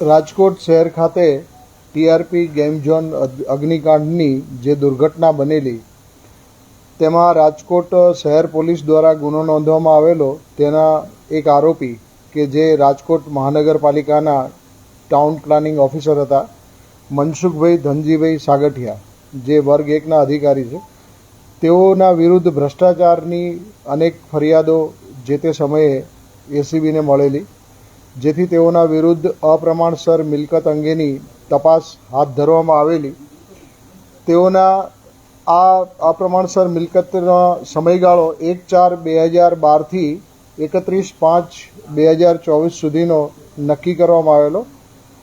રાજકોટ શહેર ખાતે TRP game zone અગ્નિકાંડની જે દુર્ઘટના બનેલી, તેમાં રાજકોટ શહેર પોલીસ દ્વારા ગુનો નોંધવામાં આવેલો, તેના એક આરોપી કે જે રાજકોટ મહાનગરપાલિકાના ટાઉન પ્લાનિંગ ઓફિસર હતા, મનસુખભાઈ ધનજીભાઈ સાગઠિયા, જે વર્ગ એકના અધિકારી છે. તેઓના વિરુદ્ધ ભ્રષ્ટાચારની અનેક ફરિયાદો જે તે સમયે એસીબીને મળેલી, જેથી તેઓના વિરુદ્ધ અપ્રમાણસર મિલકત અંગેની તપાસ હાથ ધરવામાં આવેલી. તેઓના આ અપ્રમાણસર મિલકતનો સમયગાળો એક ચાર બે હજાર બારથી એકત્રીસ પાંચ બે હજાર ચોવીસ સુધીનો નક્કી કરવામાં આવેલો.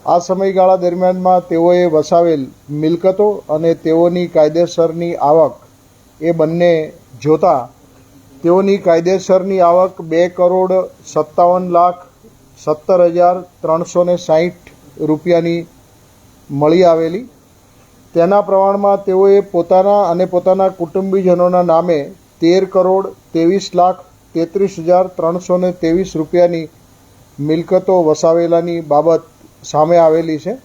આ સમયગાળા દરમિયાનમાં તેઓએ વસાવેલ મિલકતો અને તેઓની કાયદેસરની આવક એ બંને જોતા તેઓની કાયદેસરની આવક બે કરોડ સત્તાવન લાખ સત્તર હજાર ત્રણસો ને સાહીઠ રૂપિયાની મળી આવેલી. તેના પ્રમાણમાં તેઓએ પોતાના અને પોતાના કુટુંબીજનોના નામે તેર કરોડ ત્રેવીસ લાખ તેત્રીસ હજાર ત્રણસો ને ત્રેવીસ રૂપિયાની મિલકતો વસાવેલાની બાબત સામે આવેલી છે.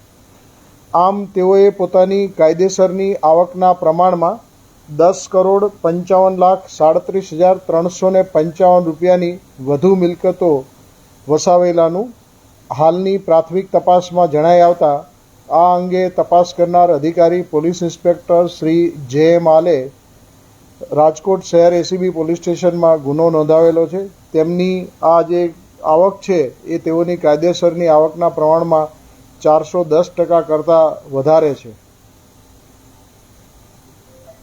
આમ તેઓએ પોતાની કાયદેસરની આવકના પ્રમાણમાં દસ કરોડ પંચાવન લાખ સાડત્રીસ હજાર ત્રણસો ને પંચાવન રૂપિયાની વધુ મિલકતો વસાવેલાનું હાલની પ્રાથમિક તપાસમાં જણાઈ આવતા આ અંગે તપાસ કરનાર અધિકારી પોલીસ ઇન્સ્પેક્ટર શ્રી જે માલે રાજકોટ શહેર એસીબી પોલીસ સ્ટેશનમાં ગુનો નોંધાવેલો છે. તેમની આ જે આવક છે એ તેઓની કાયદેસરની આવકના પ્રમાણમાં ચારસો દસ ટકા કરતાં વધારે છે.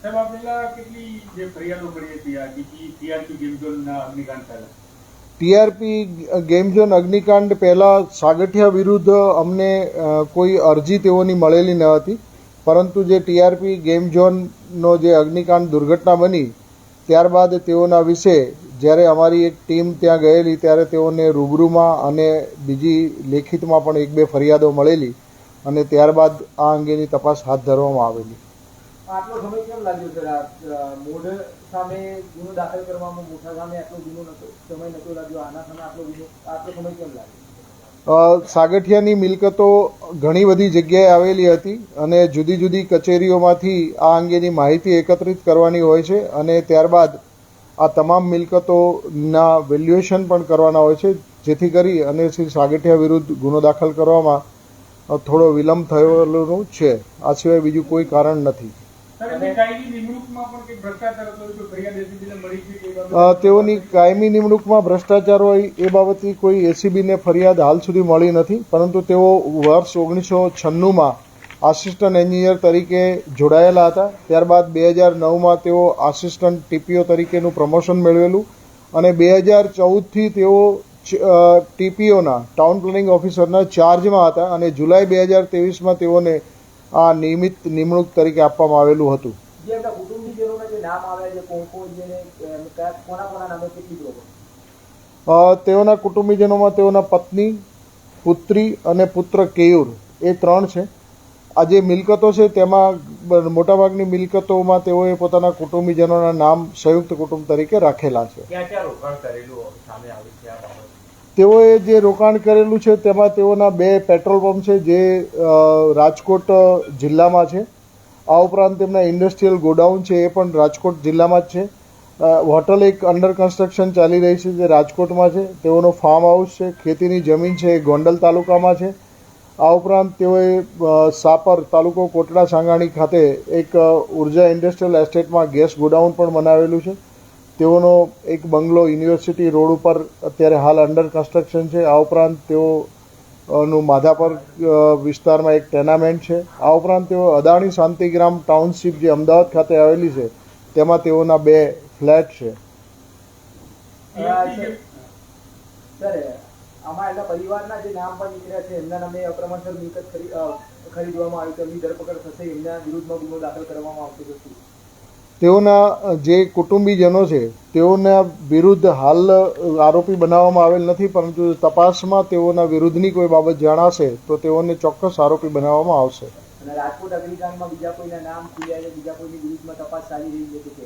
સાહેબ, આપેલા કેટલી જે ફરિયાદો કરી હતી? આ ટીઆરપી ગેમ ઝોનના અગ્નિકાંડ પહેલા? ટીઆરપી ગેમ ઝોન અગ્નિકાંડ પહેલાં સાગઠિયા વિરુદ્ધ અમને કોઈ અરજી તેઓની મળેલી ન હતી. પરંતુ જે ટીઆરપી ગેમ ઝોનનો જે અગ્નિકાંડ દુર્ઘટના બની, ત્યારબાદ તેઓના વિશે જ્યારે અમારી એક ટીમ ત્યાં ગયેલી, ત્યારે તેઓને રૂબરૂમાં અને બીજી લેખિતમાં પણ એક બે ફરિયાદો મળેલી અને ત્યારબાદ આ અંગેની તપાસ હાથ ધરવામાં આવેલી. આટલો સમય કેમ લાગ્યો સર? મોઢ સામે ગુનો દાખલ કરવામાં મોટા સામે આટલો ગુનો સમય નતો લાગ્યો, આના સામે આટલો ગુનો, આટલો સમય કેમ લાગ્યો? સાગઠિયાની મિલકતો ઘણી બધી જગ્યાએ આવેલી હતી અને જુદી જુદી કચેરીઓમાંથી આ અંગેની માહિતી એકત્રિત કરવાની હોય છે અને ત્યારબાદ આ તમામ મિલકતોના વેલ્યુએશન પણ કરવાના હોય છે, જેથી કરી અને શ્રી સાગઠિયા વિરુદ્ધ ગુનો દાખલ કરવામાં થોડો વિલંબ થયેલું છે. આ સિવાય બીજું કોઈ કારણ નથી. તેઓની કાયમી નિમણૂકમાં ભ્રષ્ટાચાર હોય એ બાબતની કોઈ એસીબીને ફરિયાદ હાલ સુધી મળી નથી પરંતુ તેઓ વર્ષ ઓગણીસો છન્નુંમાં આસિસ્ટન્ટ એન્જિનિયર તરીકે જોડાયેલા હતા. ત્યારબાદ બે હજાર નવમાં તેઓ આસિસ્ટન્ટ ટીપીઓ તરીકેનું પ્રમોશન મેળવેલું અને બે હજાર ચૌદથી તેઓ ટીપીઓના ટાઉન પ્લાનિંગ ઓફિસરના ચાર્જમાં હતા અને જુલાઈ બે હજાર ત્રેવીસમાં તેઓને આ નિયમિત નિમણૂક તરીકે આપવામાં આવેલું હતું. જે એમના કુટુંબીજનોના જે નામ આવ્યા છે કોણ કોણ જેને એમ કયા કોના કોના નામે કેટલી પ્રોપર્ટી અ, તેઓના કુટુંબીજનોમાં તેઓના પત્ની પુત્રી અને પુત્ર કેયુર. એ ત્રણ છે. આ જે મિલકતો છે તેમાં મોટાભાગની મિલકતોમાં તેઓએ પોતાના કુટુંબીજનોના નામ સંયુક્ત કુટુંબ તરીકે રાખેલા છે. તેઓએ જે રોકાણ કરેલું છે, તેમાં તેઓના બે પેટ્રોલ પંપ છે, જે રાજકોટ જિલ્લામાં છે. આ ઉપરાંત તેમના ઇન્ડસ્ટ્રીયલ ગોડાઉન છે, એ પણ રાજકોટ જિલ્લામાં જ છે. હોટલ એક અંડર કન્સ્ટ્રક્શન ચાલી રહી છે, જે રાજકોટમાં છે. તેઓનો ફાર્મ હાઉસ છે, ખેતીની જમીન છે, એ ગોંડલ તાલુકામાં છે. આ ઉપરાંત તેઓએ સાપર તાલુકો કોટડા સાંગાણી ખાતે એક ઊર્જા ઇન્ડસ્ટ્રીયલ એસ્ટેટમાં ગેસ ગોડાઉન પણ બનાવેલું છે. તેઓનો એક બંગલો યુનિવર્સિટી રોડ ઉપર અત્યારે હાલ અંડર કન્સ્ટ્રક્શન છે. આ ઉપરાંત તેઓ નું માધાપર વિસ્તારમાં એક ટેનામેન્ટ છે. આ ઉપરાંત તેઓ અદાણી શાંતિગ્રામ ટાઉનશીપ જે અમદાવાદ ખાતે આવેલી છે, તેમાં તેઓના બે ફ્લેટ છે. આમાં એના પરિવારના જે નામ પણ નીકળ્યા છે, એમના નામે અપ્રમાણસર મિલકત ખરીદવામાં આવી તો ધરપકડ થશે, એમના વિરુદ્ધમાં ગુનો દાખલ કરવામાં આવશે તેઓના જે કુટુંબીજનો છે તેઓના વિરુદ્ધ હાલ આરોપી બનાવવામાં આવેલ નથી પરંતુ તપાસમાં તેઓના વિરુદ્ધની કોઈ બાબત જણાશે તો તેઓને ચોક્કસ આરોપી બનાવવામાં આવશે. રાજકોટ અગ્નિકાંડમાં બીજા કોઈના નામ ખુલ્યા બીજા કોઈની વિરુદ્ધમાં તપાસ ચાલી રહી છે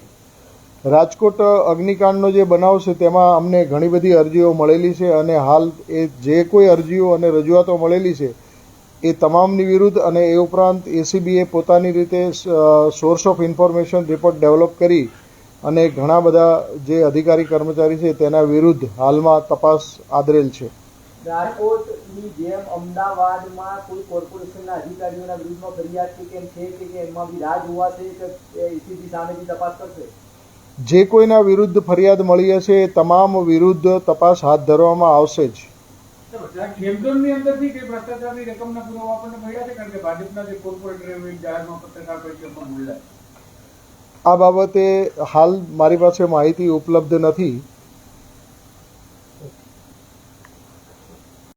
રાજકોટ અગ્નિકાંડનો જે બનાવ છે તેમાં અમને ઘણી બધી અરજીઓ મળેલી છે અને હાલ એ જે કોઈ અરજીઓ અને રજૂઆતો મળેલી છે એ તમામની વિરુદ્ધ અને એ ઉપરાંત એસીબીએ પોતાની રીતે source of information report develop કરી અને ઘણા બધા જે અધિકારી કર્મચારી છે તેના વિરુદ્ધ હાલમાં તપાસ આદરેલ છે. રાજકોટની જેમ અમદાવાદમાં કોઈ કોર્પોરેશનના અધિકારીઓના વિરુદ્ધમાં ફરિયાદ કે કેમ છે કે કે એમાં બી રાહ જોવાશે કે એસીબી સામેથી તપાસ કરશે? જે કોઈના વિરુદ્ધ ફરિયાદ મળી હશે એ તમામ વિરુદ્ધ તપાસ હાથ ધરવામાં આવશે જ. ખેમઝોનની અંદરથી કઈ ભ્રષ્ટાચારની રકમના પુરાવા આપણને મળ્યા છે? કારણ કે ભાજપના જે કોર્પોરેટર જાહેરમાં પત્રકાર પરિષદ પણ બોલ્યા આ બાબતે હાલ મારી પાસે માહિતી ઉપલબ્ધ નથી.